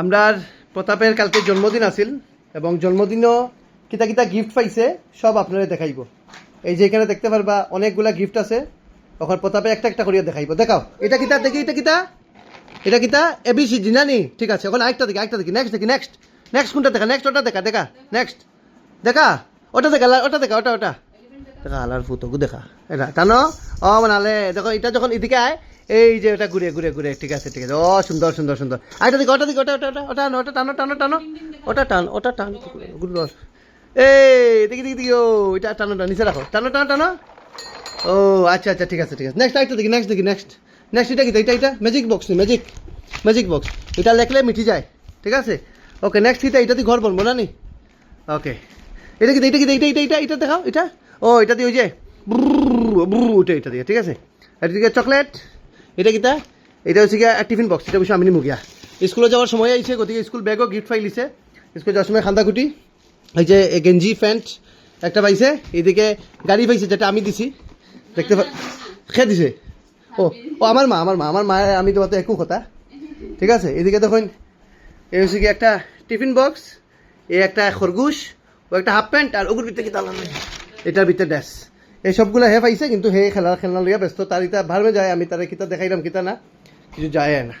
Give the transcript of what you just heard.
আমরা প্রতাপের কালকে জন্মদিন আছিল এবং জন্মদিনও কিতা কিতা গিফট পাইছে, সব আপনারা দেখাইব। এই যে এখানে দেখতে পারবা, অনেকগুলা গিফট আছে। ওখান প্রতাপে একটা একটা করিয়া দেখাইব। দেখাও। এটা কিতা? দেখি, এটা কিতা? এটা কিতা? এবিসি জিনানি ঠিক আছে ওখানে আরেকটা দেখি আরেকটা দেখি। নেক্সট দেখি নেক্সট নেক্সট কোনটা দেখা? নেক্সট ওটা দেখা দেখা। নেক্সট দেখা? ওটা দেখা ওটা দেখা, ওটা ওটা। দেখা, আলার ফুটকু দেখা। এটা, টানো? ও মানে দেখো, এটা যখন এদিকে আয় এই যে ওটা ঘুরে ঘুরে ঘুরে ঠিক আছে ঠিক আছে। ও সুন্দর সুন্দর সুন্দর। আরেকটা দিকে ওটা দিকে ওটা ওটা ওটা ওটা ওটা টানো টানো টানো। ওটা টান ওটা টান। গুড লস এই দেখি দেখি দেখি ও এটা টানো টানো নিচে রাখো। টানো টানো টানো। ও আচ্ছা আচ্ছা ঠিক আছে ঠিক আছে। নেক্সট আরেকটা দেখি নেক্সট দেখি নেক্সট নেক্সট এটা কি এটা এটা? ম্যাজিক বক্স নি ম্যাজিক ম্যাজিক বক্স এটা লেখলে মিটি যায় ঠিক আছে? ওকে নেক্সট এটা এটা দিয়ে ঘর বনবো না নি ওকে এটা কি এটা কি এটা এটা এটা এটা দেখাও এটা? ও এটা দিয়ে ওই যে ব্রুর, ব্রুর, ওটা এটা দিয়ে ঠিক আছে? এটা দিকে চকলেট এটা কিতা? এটা হচ্ছে গিয়া টিফিন বক্স এটা বসে আমি মুগিয়া। স্কুলে যাওয়ার সময় আইছে গতিকে স্কুল ব্যাগও গিফট ফাইলিছে স্কুলে যাওয়ার সময় খান্দাকুটি এই যে গেঞ্জি প্যান্ট একটা পাইছে এইদিকে গাড়ি পাইছে যেটা আমি দিছি। দেখতে পা খে দিছে। ও ও আমার মা আমার মা আমার মা আমি তোমার তো একু কথা। ঠিক আছে এদিকে দেখুন এই হচ্ছে কি একটা টিফিন বক্স এ একটা খরগোশ ও একটা হাফ প্যান্ট আর ওগুর ভিতরে কি তালা নাই এটার ভিতরে ড্রেস এই সবগুলো হে পাইছে, কিন্তু হে খেলা খেলনা লইয়া ব্যস্ত, তার ইটা ভারমে যায়, আমি তার কিতা দেখাইলাম কিতা না, কিছু যায় না।